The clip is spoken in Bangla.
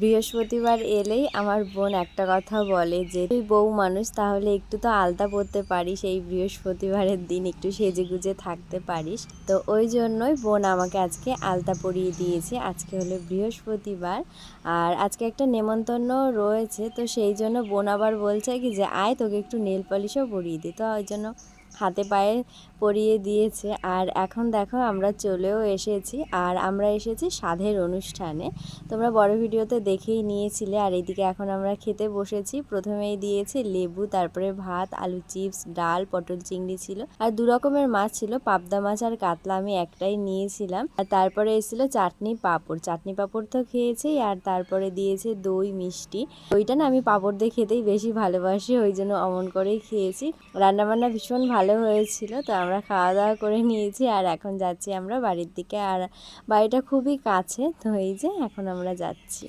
বৃহস্পতিবার এলেই আমার বোন একটা কথা বলে যে, তুই বউ মানুষ, তাহলে একটু তো আলতা পরতে পারিস এই বৃহস্পতিবারের দিন, একটু সেজে গুজে থাকতে পারিস। তো ওই জন্যই বোন আমাকে আজকে আলতা পরিয়ে দিয়েছে। আজকে হলো বৃহস্পতিবার আর আজকে একটা নেমন্তন্ন রয়েছে। তো সেই জন্য বোন আবার বলছে কি যে, আয়, তোকে একটু নেল পলিশও পরিয়ে দিই। তো ওই জন্য হাতে পায়ে পরিয়ে দিয়েছে। আর এখন দেখো আমরা চলেও এসেছি। আর আমরা এসেছি সাধের অনুষ্ঠানে। তোমরা বড় ভিডিওতে দেখেই নিয়েছিলে। আর এইদিকে এখন আমরা খেতে বসেছি। প্রথমেই দিয়েছে লেবু, তারপরে ভাত, আলু চিপস, ডাল, পটল চিংড়ি ছিল। আর দু রকমের মাছ ছিল। পাবদা মাছ আর কাতলা আমি একটাই নিয়েছিলাম। আর তারপরে এসেছিল চাটনি পাঁপড়। চাটনি পাঁপড় তো খেয়েছি আর তারপরে দিয়েছে দই, মিষ্টি। ওইটা না আমি পাঁপড় দিয়ে খেতেই বেশি ভালোবাসি। ওই জন্য অমন করেই খেয়েছি। রান্নাবান্না ভীষণ ভালো হয়েছিল। তো আমরা খাওয়া দাওয়া করে নিয়েছি আর এখন যাচ্ছি আমরা বাড়ির দিকে। আর বাড়িটা খুবই কাছে। তো এই যে এখন আমরা যাচ্ছি।